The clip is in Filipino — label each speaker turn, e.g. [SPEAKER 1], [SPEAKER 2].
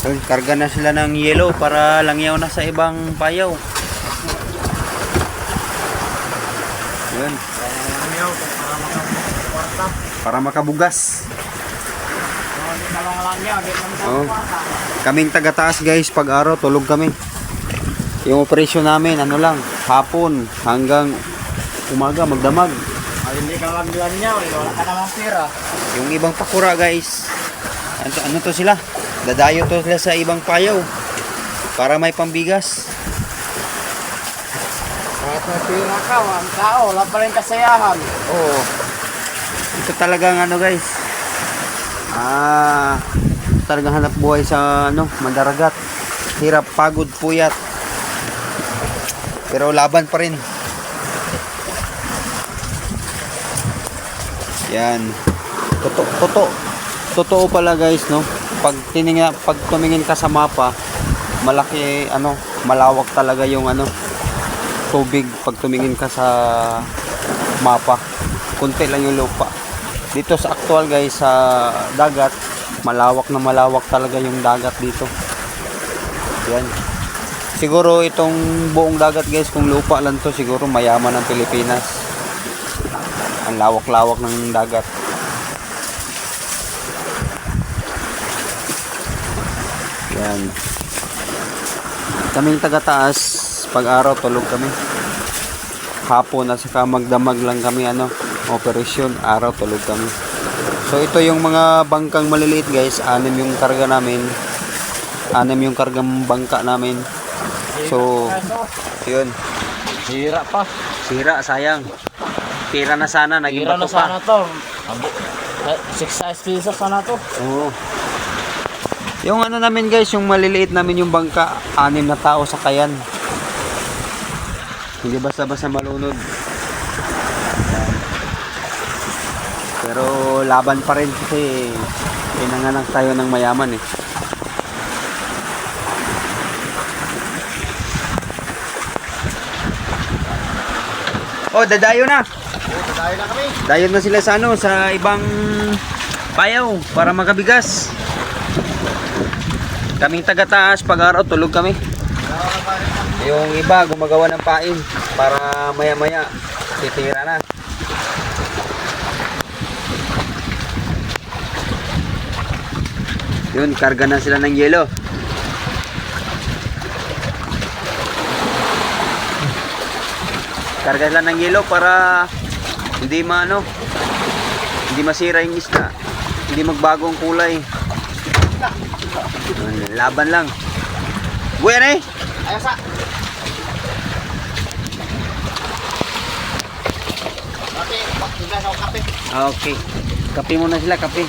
[SPEAKER 1] Ayun, karga na sila ng yellow para langyaw na sa ibang payaw. Yun,
[SPEAKER 2] Langyaw, para
[SPEAKER 1] makabugas.
[SPEAKER 2] Na lang kwarta.
[SPEAKER 1] Kaming taga-taas guys, pag araw tulog kami. Yung operasyon namin, ano lang, hapon hanggang umaga magdamag.
[SPEAKER 2] Ay, hindi ka maglangyaw, eh, wala ka pira.
[SPEAKER 1] Yung ibang pakura guys, ano, ano to sila? Dadayo to sila sa ibang payaw para may pambigas.
[SPEAKER 2] Kahit may pira ka, ang tao, wala pa rin kasayahan.
[SPEAKER 1] Oo. Ito talagang ano guys. Ah, talagang hanap buhay sa ano, mandaragat. Hirap, pagod, puyat. Pero laban pa rin. Yan. Totoo, totoo. Totoo pala guys, no? Pag tiningnan, pag tumingin ka sa mapa, malaki ano, malawak talaga yung ano, tubig pag tumingin ka sa mapa. Kunti lang yung lupa. Dito sa actual guys sa dagat, malawak na malawak talaga yung dagat dito. Yan. Siguro itong buong dagat guys, kung lupa lang to, siguro mayaman ang Pilipinas. Ang lawak-lawak ng dagat. Yan. Kaming taga-taas, pag araw tulog kami. Hapon at saka magdamag lang kami ano, operasyon, araw tulog kami. So ito yung mga bangkang maliliit guys, anim yung karga namin. Anim yung kargang bangka namin. So, yun.
[SPEAKER 2] Hira pa.
[SPEAKER 1] Sira, sayang. Pira na sana, naging
[SPEAKER 2] Hira na
[SPEAKER 1] bato pa.
[SPEAKER 2] sana to. 6 size pesos sana to.
[SPEAKER 1] Oo. Yung ano namin guys, yung maliliit namin yung bangka, anim na tao sa kayan. Hindi basta-basta malunod. Pero laban pa rin kasi pinanganak tayo ng mayaman eh. Oh, dadayo na.
[SPEAKER 2] Dahil na kami.
[SPEAKER 1] Dayon na sila sa ano, sa ibang payaw para makabigas. Kaming taga-taas, pag araw tulog kami. Yung iba gumagawa ng pain para maya-maya titira na. Yun, karga na sila ng yelo. Karga sila ng yelo para hindi maano hindi masira yung isda hindi magbago ang kulay laban lang. Buwan eh.
[SPEAKER 2] Ayos bakit sa kape?
[SPEAKER 1] okay. Kape muna sila kape